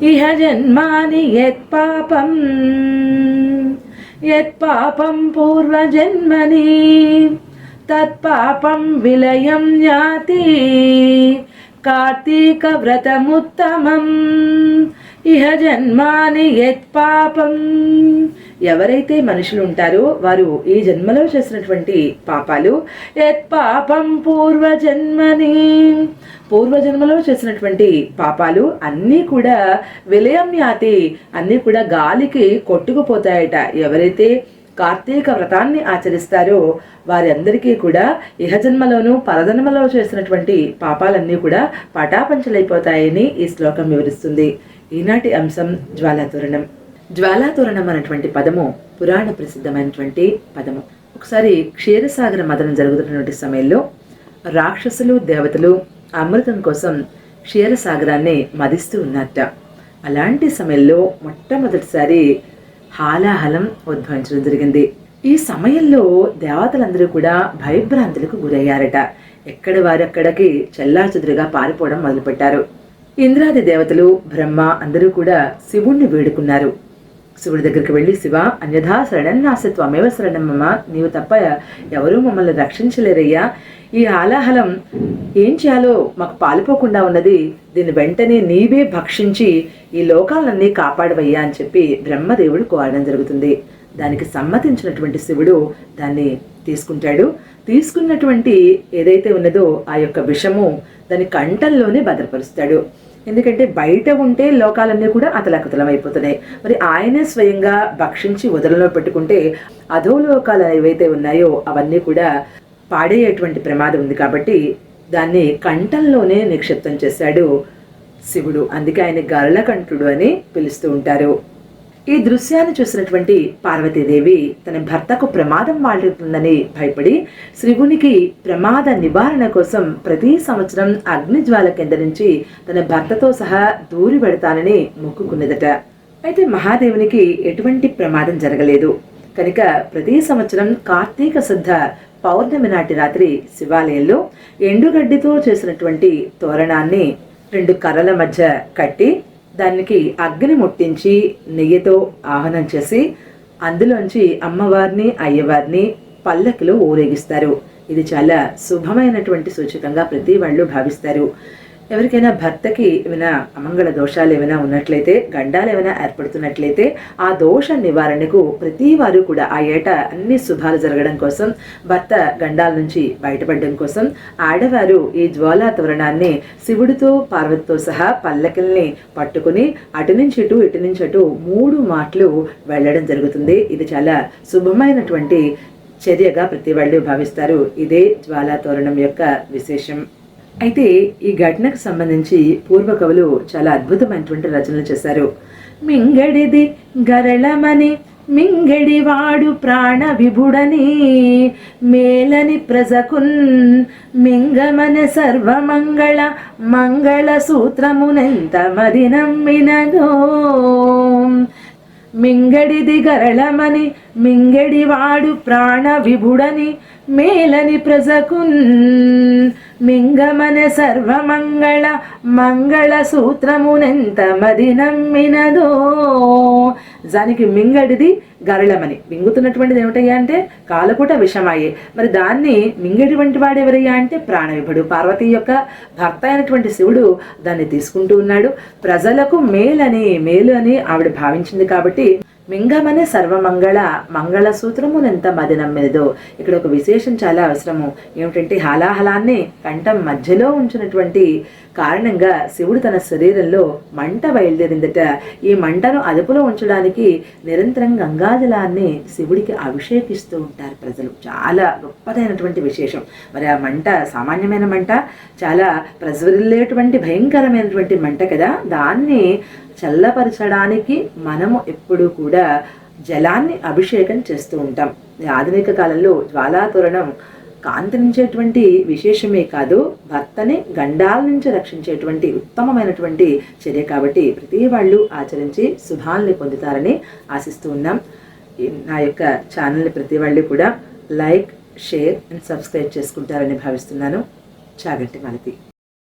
ఇహ జన్మాని యత్పాపం యత్పాపం పూర్వజన్మని తత్పాపం విలయం యాతి కార్తీక వ్రతముత్తమం. ఇహ జన్మాని యత్పాపం ఎవరైతే మనుషులు ఉంటారో వారు ఈ జన్మలో చేసినటువంటి పాపాలు యత్పాపం పూర్వజన్మని. పూర్వజన్మలో చేసినటువంటి పాపాలు అన్నీ కూడా విలయం యాతి అన్నీ కూడా గాలికి కొట్టుకుపోతాయట. ఎవరైతే కార్తీక వ్రతాన్ని ఆచరిస్తారో వారి అందరికీ కూడా ఇహజన్మలోను పరజన్మలో చేసినటువంటి పాపాలన్నీ కూడా పటాపంచలైపోతాయని ఈ శ్లోకం వివరిస్తుంది. ఈనాటి అంశం జ్వాలాతోరణం. జ్వాలాతోరణం అనేటువంటి పదము పురాణ ప్రసిద్ధమైనటువంటి పదము. ఒకసారి క్షీరసాగర మదనం జరుగుతున్నటువంటి సమయంలో రాక్షసులు దేవతలు అమృతం కోసం క్షీరసాగరాన్ని మదిస్తూ ఉన్నట్ట అలాంటి సమయంలో మొట్టమొదటిసారి హాలాహలం ఉద్భవించడం జరిగింది. ఈ సమయంలో దేవతలందరూ కూడా భయభ్రాంతులకు గురయ్యారట. ఎక్కడ వారక్కడికి చెల్లాచెదురుగా పారిపోవడం మొదలుపెట్టారు. ఇంద్రాది దేవతలు బ్రహ్మ అందరూ కూడా శివుణ్ణి వేడుకున్నారు. శివుడి దగ్గరికి వెళ్ళి శివ అన్యథా శరణన్నాస త్వమేవ శరణమ్మ నీవు తప్ప ఎవరూ మమ్మల్ని రక్షించలేరయ్యా. ఈ ఆలాహలం ఏం చేయాలో మాకు పాలిపోకుండా ఉన్నది. దీన్ని వెంటనే నీవే భక్షించి ఈ లోకాలన్నీ కాపాడవయ్యా అని చెప్పి బ్రహ్మదేవుడు కోరడం జరుగుతుంది. దానికి సమ్మతించినటువంటి శివుడు దాన్ని తీసుకుంటాడు. తీసుకున్నటువంటి ఏదైతే ఉన్నదో ఆ యొక్క విషము దాని కంఠంలోనే భద్రపరుస్తాడు. ఎందుకంటే బయట ఉంటే లోకాలన్నీ కూడా అతలకుతలం అయిపోతున్నాయి. మరి ఆయనే స్వయంగా భక్షించి వదలలో పెట్టుకుంటే అధోలోకాలు ఏవైతే ఉన్నాయో అవన్నీ కూడా పాడేయటువంటి ప్రమాదం ఉంది కాబట్టి దాన్ని కంఠంలోనే నిక్షిప్తం చేశాడు శివుడు. అందుకే ఆయన గరళకంఠుడు అని పిలుస్తూ ఉంటారు. ఈ దృశ్యాన్ని చూసినటువంటి పార్వతీదేవి తన భర్తకు ప్రమాదం వాడుతుందని భయపడి శ్రీవునికి ప్రమాద నివారణ కోసం ప్రతి సంవత్సరం అగ్నిజ్వాల కింద నుంచి తన భర్తతో సహా దూరి పెడతానని మొక్కుకున్నదట. అయితే మహాదేవునికి ఎటువంటి ప్రమాదం జరగలేదు. కనుక ప్రతి సంవత్సరం కార్తీక శుద్ధ పౌర్ణమి నాటి రాత్రి శివాలయంలో ఎండుగడ్డితో చేసినటువంటి తోరణాన్ని రెండు కర్రల మధ్య కట్టి దానికి అగ్ని ముట్టించి నెయ్యితో ఆహ్వానం చేసి అందులోంచి అమ్మవారిని అయ్యవారిని పల్లకిలో ఊరేగిస్తారు. ఇది చాలా శుభమైనటువంటి సూచకంగా ప్రతి వాళ్ళు భావిస్తారు. ఎవరికైనా భర్తకి ఏమైనా అమంగళ దోషాలు ఏమైనా ఉన్నట్లయితే గండాలు ఏమైనా ఏర్పడుతున్నట్లయితే ఆ దోష నివారణకు ప్రతి వారు కూడా ఆ ఏట అన్ని శుభాలు జరగడం కోసం భర్త గండాల నుంచి బయటపడడం కోసం ఆడవారు ఈ జ్వాలా తోరణాన్ని శివుడితో పార్వతితో సహా పల్లకిల్ని పట్టుకుని అటు నుంచి ఇటు ఇటు నుంచి అటు మూడు మాటలు వెళ్ళడం జరుగుతుంది. ఇది చాలా శుభమైనటువంటి చర్యగా ప్రతి వాళ్ళు భావిస్తారు. ఇదే జ్వాలా తోరణం యొక్క విశేషం. అయితే ఈ ఘటనకు సంబంధించి పూర్వ కవులు చాలా అద్భుతమైనటువంటి రచనలు చేశారు. మింగడిది గరళమని మింగడివాడు ప్రాణ విభుడని మేలని ప్రజకున్ మింగమన సర్వమంగళ మంగళ సూత్రమునెంత మది నమ్మినదో. మింగడిది గరళమని మింగడివాడు ప్రాణ విభుడని మేలని ప్రజకున్ మింగమన సర్వమంగళ మంగళ సూత్రమునెంత మది నమ్మినదో? దానికి మింగడిది గరళమని. మింగుతున్నటువంటిది ఏమిటయ్యా అంటే కాలకూట విషమాయే మరి దాన్ని మింగేటువంటి వాడు ఎవరయ్యా అంటే ప్రాణవిభుడు. పార్వతి యొక్క భర్త అయినటువంటి శివుడు దాన్ని తీసుకుంటూ ఉన్నాడు. ప్రజలకు మేలని మేలు అని ఆవిడ భావించింది కాబట్టి మింగమనే సర్వమంగళ మంగళ సూత్రమునెంత మది ఇక్కడ ఒక విశేషం చాలా అవసరము. ఏమిటంటే హలాహలాన్ని కంఠం మధ్యలో ఉంచినటువంటి కారణంగా శివుడు తన శరీరంలో మంట బయలుదేరిందట. ఈ మంటను అదుపులో ఉంచడానికి నిరంతరం గంగాజలాన్ని శివుడికి అభిషేకిస్తూ ఉంటారు ప్రజలు. చాలా గొప్పదైనటువంటి విశేషం. మరి ఆ మంట సామాన్యమైన మంట చాలా ప్రజ్వరిల్లేటువంటి భయంకరమైనటువంటి మంట కదా. దాన్ని చల్లపరచడానికి మనము ఎప్పుడూ కూడా జలాన్ని అభిషేకం చేస్తూ ఉంటాం. ఈ ఆధునిక కాలంలో జ్వాలాతోరణం కాంతించేటువంటి విశేషమే కాదు భర్తని గండాల నుంచి రక్షించేటువంటి ఉత్తమమైనటువంటి చర్య కాబట్టి ప్రతి వాళ్ళు ఆచరించి శుభాల్ని పొందుతారని ఆశిస్తూ ఉన్నాం. ఈ నా యొక్క ఛానల్ని ప్రతి వాళ్ళు కూడా లైక్ షేర్ అండ్ సబ్స్క్రైబ్ చేసుకుంటారని భావిస్తున్నాను. చాగంటి మాలతి.